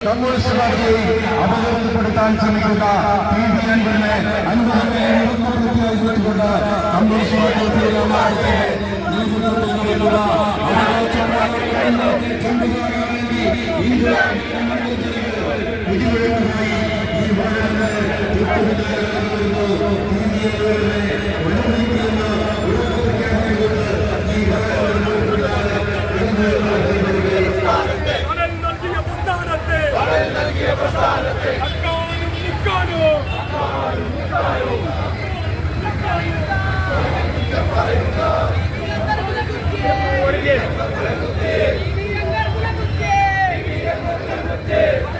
Communist പാർട്ടിയെ അപകടപ്പെടുത്താൻ ശ്രമിക്കുന്ന പി വി അൻവറിനെ അൻവറിനെ മുഖ്യമന്ത്രിയായിക്കൊണ്ട് കമ്മ്യൂണിസ്റ്റ് പാർട്ടിയുടെ ഈ നേതൃത്വത്തിൽ Yeah.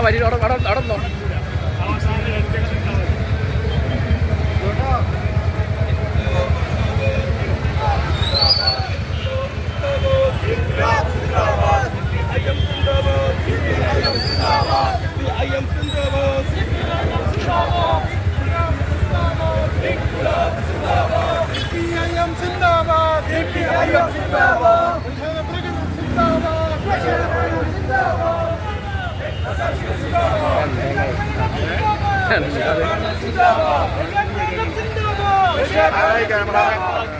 എന്നാ വരി അവിടെ അവിടെ അവിടെ നിന്നോ. രക്തം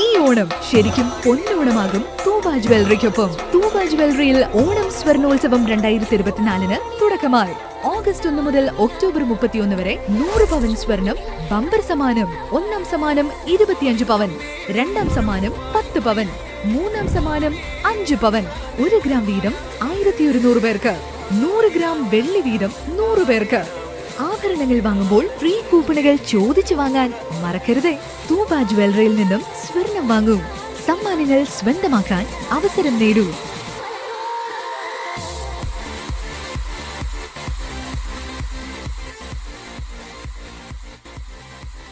ഈ ഓണം ശരിക്കും പൊന്നോണമാകും തൂബ ജ്വല്ലറിക്കൊപ്പം. തൂബ ജ്വല്ലറിയിൽ ഓണം സ്വർണോത്സവം രണ്ടായിരത്തി ഇരുപത്തിനാലിന് തുടക്കമായി. ഓഗസ്റ്റ് ഒന്ന് മുതൽ ഒക്ടോബർ മുപ്പത്തിയൊന്ന് വരെ നൂറ് പവൻ സ്വർണം ബമ്പർ സമ്മാനം ഒന്നാം സമ്മാനം ഇരുപത്തിയഞ്ച് പവൻ രണ്ടാം സമ്മാനം പത്ത് പവൻ മൂന്നാം സമ്മാനം അഞ്ച് പവൻ. ഒരു ഗ്രാം വീതം ആയിരത്തി ഒരുന്നൂറ് പേർക്ക്. നൂറ് ഗ്രാം വെള്ളി വീതം നൂറ് പേർക്ക്. ആഭരണങ്ങൾ വാങ്ങുമ്പോൾ ഫ്രീ കൂപ്പണുകൾ ചോദിച്ചു വാങ്ങാൻ മറക്കരുതേ. തൂബ ജ്വല്ലറിയിൽ നിന്നും സ്വർണം വാങ്ങൂ. സമ്മാനങ്ങൾ സ്വന്തമാക്കാൻ അവസരം നേടൂ.